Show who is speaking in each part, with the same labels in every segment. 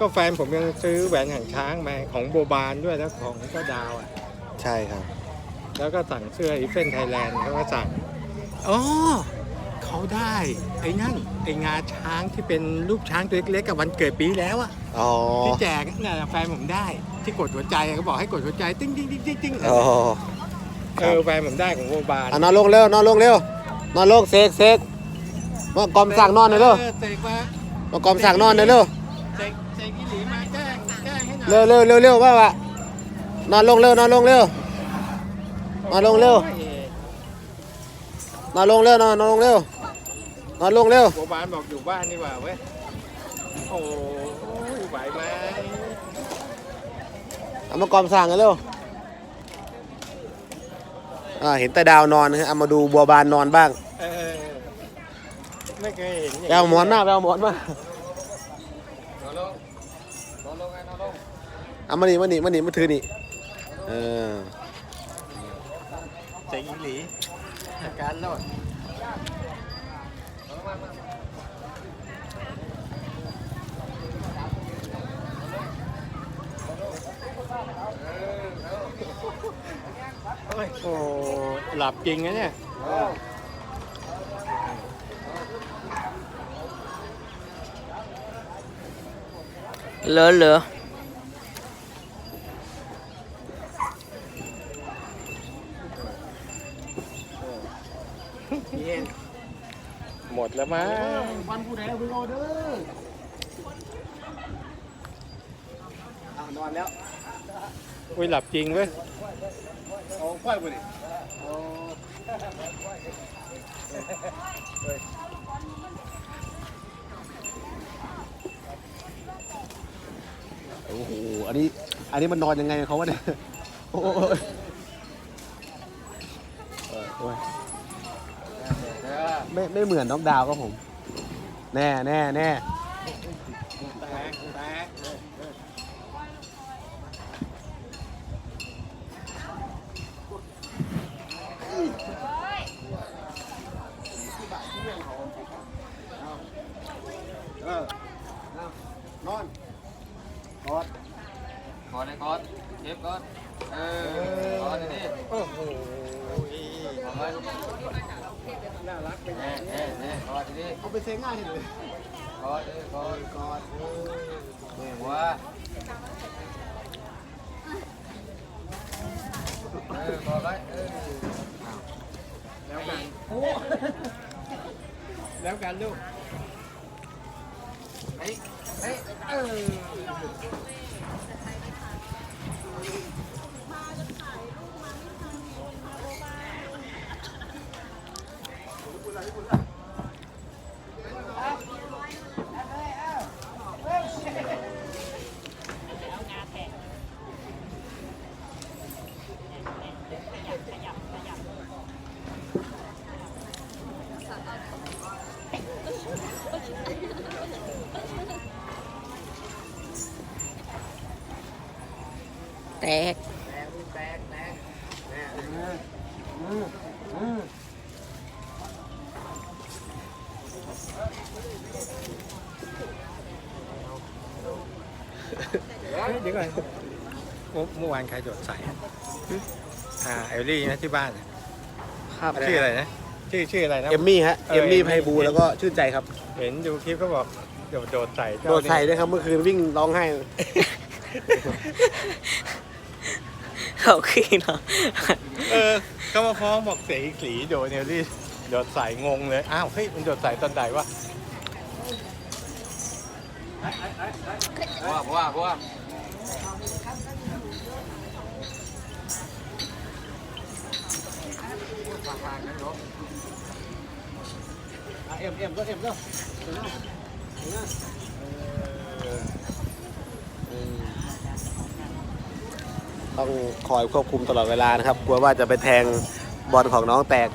Speaker 1: ก็แฟนผมยังซื้อแหวนหางช้างมาของโบบานด้วยแล้วของเจ้าดาวอะ
Speaker 2: ใช่ครับ
Speaker 1: แล้วก็สั่งเสื้ออีเฟนไทยแลนด์เขาก็สั่งอ๋อเขาได้ไอ้นั่นไอ้งาช้างที่เป็นรูปช้างตัวเล็กๆกับวันเกิดปีแล้วอะ
Speaker 2: อ๋อ
Speaker 1: ที่แจกนั่นน่ะแฟนผมได้ที่กดหัวใจเขาบอกให้กดหัวใจติ้งติ้งติ้งติ้งติ้ง
Speaker 2: อ๋อ
Speaker 1: เออแฟนผมได้ของโบบาน
Speaker 2: อะนอนลงเร็วนอนลงเร็วนอนลงเซกเซกมากอมสั่งนอนหน่อยเร็ว
Speaker 1: เออเสกมา มา
Speaker 2: กอมสั่งนอนหน่อยเร็ว
Speaker 1: เร็
Speaker 2: วเร็วเร็วเร็วว่าวะนอนลงเร็วนอนลงเร็วนอนลงเร็ว
Speaker 1: โอ้ย
Speaker 2: นอนลงเร็วนอนนอนลงเร็วนอนลงเร็ว
Speaker 1: โบบานบอกอยู่บ้านนี่หว่าเว้ยโอ้ยไหวไหม
Speaker 2: เอามากอมสั่งกันเร็วอ่าเห็นแต่ดาวนอนนะฮะเอามาดูบัวบานนอนบ้าง
Speaker 1: เออไม่เคยเห็นอย่าง
Speaker 2: ไปเอาหมอนมาไปเอาหมอนมา
Speaker 1: นอนลงนอนลงไงนอนลง
Speaker 2: เอามานี่มานี่มานี่มาถือนี่เออ
Speaker 1: เจ๋งอีหลีอาการรอดโอ้ยโอ้หลับจริงนะเนี่ย
Speaker 3: เหลือเหลือ
Speaker 1: หมดแล้วมั้ง
Speaker 2: วันผู้ใดเอาพึ่งเอาเด้ออะนอนแล้ว
Speaker 1: อุ้ยหลับจริงเว้ย
Speaker 2: เอาควายไปดิโอ้โห อันนี้ อันนี้มันนอนยังไงเขาวะเนี่ย โอ้ยเออโอ้ย ไม่ไม่เหมือนน้องดาวครับผม แน่แน่แน่
Speaker 1: แตกแตก
Speaker 2: เออ นอนกอด
Speaker 4: กอดเลยกอดเจ็บกอดเออกอดดิ
Speaker 1: โอ้โห
Speaker 4: กอดไว้
Speaker 1: น่ารักไป
Speaker 4: แน่แน่แน่กอดดิ
Speaker 2: เอาไปเซ็งง่ายเลย
Speaker 4: กอดเลยกอด
Speaker 2: กอดเออ
Speaker 4: หัวเออกอดไว้เออ
Speaker 1: แล้วกันแล้วกันลูก
Speaker 4: เฮ้ยเฮ้ย
Speaker 1: เออ
Speaker 3: แตก
Speaker 1: เฮ้ยเดี๋ยวก่อนเมื่อเมื่อวานใครโดดใส่อะอ่าเอลลี่นะที่บ้านอะ
Speaker 2: ครับ
Speaker 1: ชื่ออะไรนะชื่อชื่ออะไรนะ
Speaker 2: เอมมี่ฮะ
Speaker 1: เออ
Speaker 2: เอมมี่
Speaker 1: เอมมี่
Speaker 2: ไพบูลย์แล้วก็ชื่นใจครับ
Speaker 1: เห็นดูคลิปเขาบอกโดดโดดใส่เจ้า
Speaker 2: โดดใส่
Speaker 1: นี่
Speaker 2: ด้วยครับเมื่อคืนวิ่งร้องไห้
Speaker 3: เขาขี้เนาะ
Speaker 1: เออเขามาฟ้องบอกเสียอีสีโดเอลลี่โดดใส่งงเลย อ้าว เฮ้ย มันโดดใส่ตอนไหนวะ
Speaker 4: หัวหัวหัว
Speaker 2: เอ็มเอ็มก็เอ็มก็ ต้องคอยควบคุมตลอดเวลานะครับ กลัวว่าจะไปแทงบอลของน้องแตก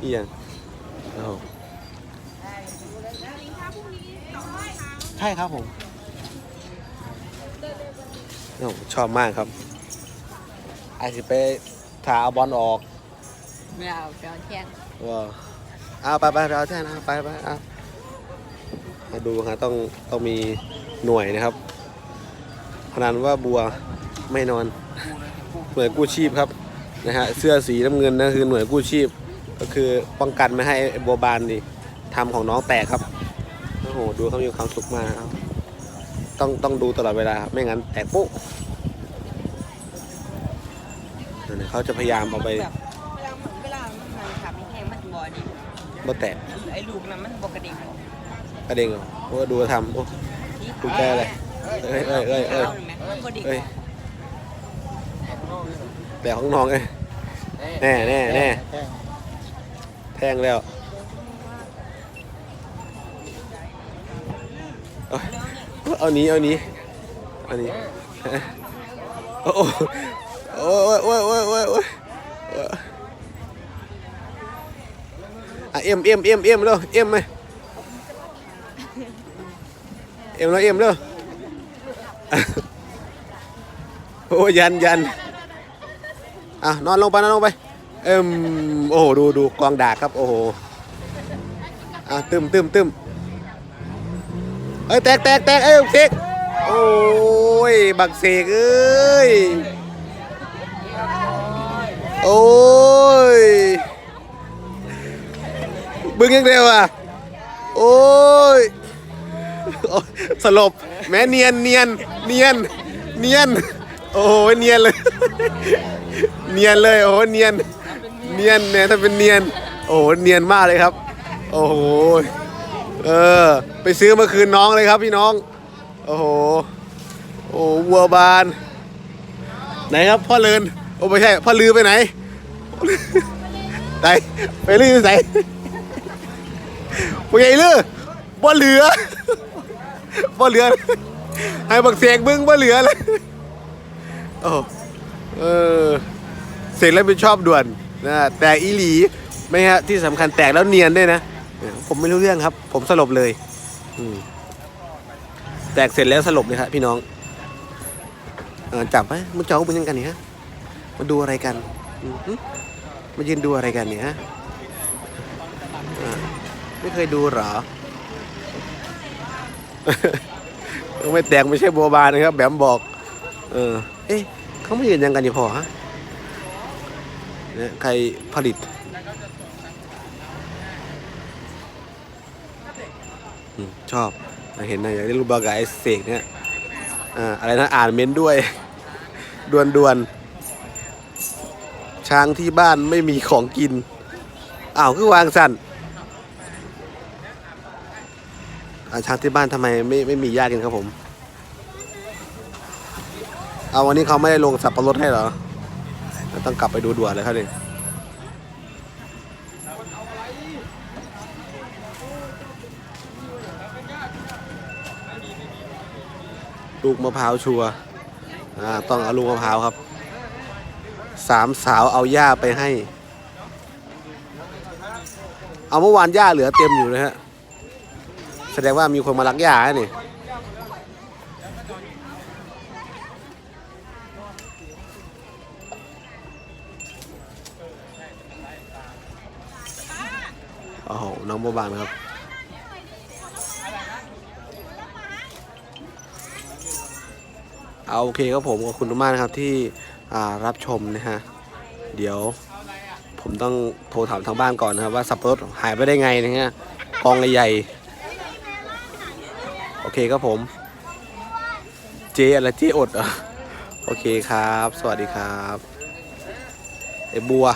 Speaker 2: เอียงโอ้โหใช่ครับผมโอ้โหชอบมากครับไอสิไปถ่าเอาบอลออก
Speaker 3: ไม่เอาไปเอาแท่ง
Speaker 2: ว้าวเอาไปไปไปเอาแท่นเอาไปไปเอา มาดูฮะต้องต้องมีหน่วยนะครับพนันว่าบัวไม่นอน หน่วยกู้ชีพครับนะฮะเสื้อสีน้ำเงินนั่นคือหน่วยกู้ชีพ ก็คือป้องกันไม่ให้ไอ้บัวบานนี่ทำของน้องแตกครับโอ้โหดูเขามีความสุขมากครับต้องต้องดูตลอดเวลาครับไม่งั้นแตกปุ๊บนั่นน่ะเขาจะพยายามเอาไป
Speaker 3: แบบเวลาเวลามันขับแห้งมันบ่ดี
Speaker 2: บ่แตก
Speaker 3: ไอ้ลูกนั้นมันบ่กระดิ่ง
Speaker 2: กระเด้งเหรอโอ้ดูทำโอ้ถูกใจเลยเอ้ยเอ้ยเอ้ยเอ้ยเอ้ยแต่ของน้องเอ้ยแน่แน่แน่แทงแล้วเอาอานี้เอานี้เอานี้โอ้โหโอ้ยโอ้ยโอ้ยโอ้ยโอ้ยอะเอ็มเอ็มเอ็มเอ็มเร็วเอ็มไหม เอ็มแล้วเอ็มเร็วโอ้ยันยันอะนอนลงไปนอนลงไป เอิมโอ้โหดูดูกองดาครับ โอ้โหอะตึมตึมตึมเอ้ยแตกแตกแตกเอ้ยเสกโอ้ยบักเสกเอ้ยโอ้ยบึ้งยังเดียวอะโอ้ยโอ้ย สลบ แม้เนียนเนียนเนียนเนียน โอ้โหเนียนเลย เนียนเลยโอ้โหเนียน เนียนเนี่ยถ้าเป็นเนียน โอ้โหเนียนมากเลยครับ โอ้โหเออ ไปซื้อมาคืนน้องเลยครับพี่น้อง โอ้โหโอ้วัวบาน ไหนครับพ่อเลินโอ้ไม่ใช่พ่อลือไปไหนไหนไปลือใส่ไปไงลือบ่เหลือ บ่เหลือ ให้บักเสียงมึงบ่เหลือเลยโอ้เออเสร็จแล้วเป็นชอบด่วนนะแต่อีหลีไม่ฮะที่สำคัญแตกแล้วเนียนด้วยนะ ผมไม่รู้เรื่องครับ ผมสลบเลยอืแตกเสร็จแล้วสลบเลยครับพี่น้องเออจับไหมมึงเจ้าเป็นยังกันเนี่ยมาดูอะไรกันอมายืนดูอะไรกันเนี่ยฮะไม่เคยดูหรอ ไม่แตกไม่ใช่บัวบานนะครับ แบมบอก เออ เอ๊ะเขาไม่ยืนยังกันอยู่พอฮะเนี่ยใครผลิตชอบ เห็นนะอยากได้รูปบากบไอเสกเนี่ยอ่าอะไรนะอ่านเม้นด้วย ดวนดวนช้างที่บ้านไม่มีของกินอ้าวคือวางสั่นอ่า ช้างที่บ้านทำไมไม่ไม่มีหญ้ากินครับผม เอาวันนี้เขาไม่ได้ลงสับปะรดให้เหรอ ต้องกลับไปดูด่วนเลยครับเนี่ลูกมะพร้าวชัวอ่าต้องเอาลูกมะพร้าวครับ สามสาวเอาหญ้าไปให้ เอาเมื่อวานหญ้าเหลือเต็มอยู่เลยฮะ แสดงว่ามีคนมารักหญ้าอะนี่โอ้โหน้องโบบานครับเอาโอเคครับผมขอบคุณมากนะครับที่รับชมนะฮะ เดี๋ยวผมต้องโทรถามทางบ้านก่อนนะครับว่าสับปะรดหายไปได้ไงนะฮะกองใหญ่ เคครับผม เจอะไรเจอดเหรอโอเคครับ สวัสดีครับไอ้บัว